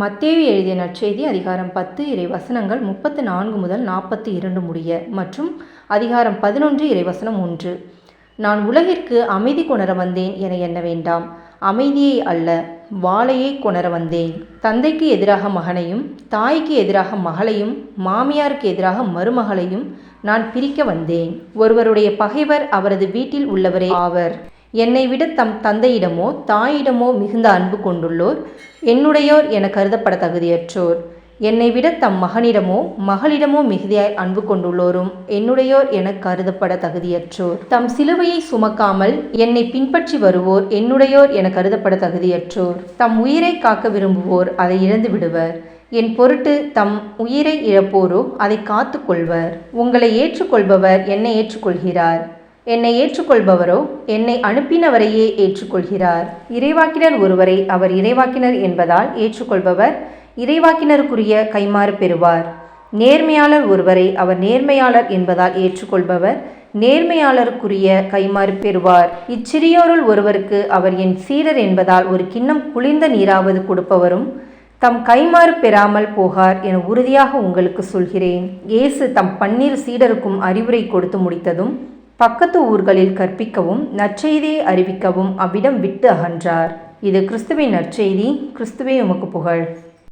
மத்தேவி எழுதிய நற்செய்தி அதிகாரம் பத்து இறை வசனங்கள் முப்பத்து நான்கு முதல் நாற்பத்தி இரண்டு முடிய மற்றும் அதிகாரம் பதினொன்று இறைவசனம் ஒன்று. நான் உலகிற்கு அமைதி கொணர வந்தேன் என எண்ண வேண்டாம். அமைதியை அல்ல வாளையை கொணர வந்தேன். தந்தைக்கு எதிராக மகனையும் தாய்க்கு எதிராக மகளையும் மாமியாருக்கு எதிராக மருமகளையும் நான் பிரிக்க வந்தேன். ஒருவருடைய பகைவர் அவரது வீட்டில் உள்ளவரே ஆவர். என்னை விட தம் தந்தையிடமோ தாயிடமோ மிகுந்த அன்பு கொண்டுள்ளோர். என்னுடையோர் என கருதப்பட தகுதியற்றோர். என்னை விட தம் மகனிடமோ மகளிடமோ மிகுதியாய் அன்பு கொண்டுள்ளோரும். என்னுடையோர் என கருதப்பட தகுதியற்றோர். தம் சிலுவையை சுமக்காமல் என்னை பின்பற்றி வருவோர். என்னுடையோர் என கருதப்பட தகுதியற்றோர். தம் உயிரை காக்க விரும்புவோர் அதை இழந்து விடுவர். என் பொருட்டு தம் உயிரை இழப்போரோ அதை காத்து கொள்வர். உங்களை ஏற்றுக்கொள்பவர் என்னை ஏற்றுக்கொள்கிறார். என்னை ஏற்றுக்கொள்பவரோ என்னை அனுப்பினவரையே ஏற்றுக்கொள்கிறார். இறைவாக்கினர் ஒருவரை அவர் இறைவாக்கினர் என்பதால் ஏற்றுக்கொள்பவர் இறைவாக்கினருக்குரிய கைமாறு பெறுவார். நேர்மையாளர் ஒருவரை அவர் நேர்மையாளர் என்பதால் ஏற்றுக்கொள்பவர் நேர்மையாளருக்குரிய கைமாறு பெறுவார். இச்சிறியோருள் ஒருவருக்கு அவர் என் சீடர் என்பதால் ஒரு கிண்ணம் குளிர்ந்த நீராவது கொடுப்பவரும் தம் கைமாறு பெறாமல் போகார் என உறுதியாக உங்களுக்கு சொல்கிறேன். இயேசு தம் பன்னீர் சீடருக்கும் அறிவுரை கொடுத்து முடித்ததும் பக்கத்து ஊர்களில் கற்பிக்கவும் நற்செய்தியை அறிவிக்கவும் அவ்விடம் விட்டு அகன்றார். இது கிறிஸ்துவின் நற்செய்தி. கிறிஸ்துவே உமக்கு புகழ்.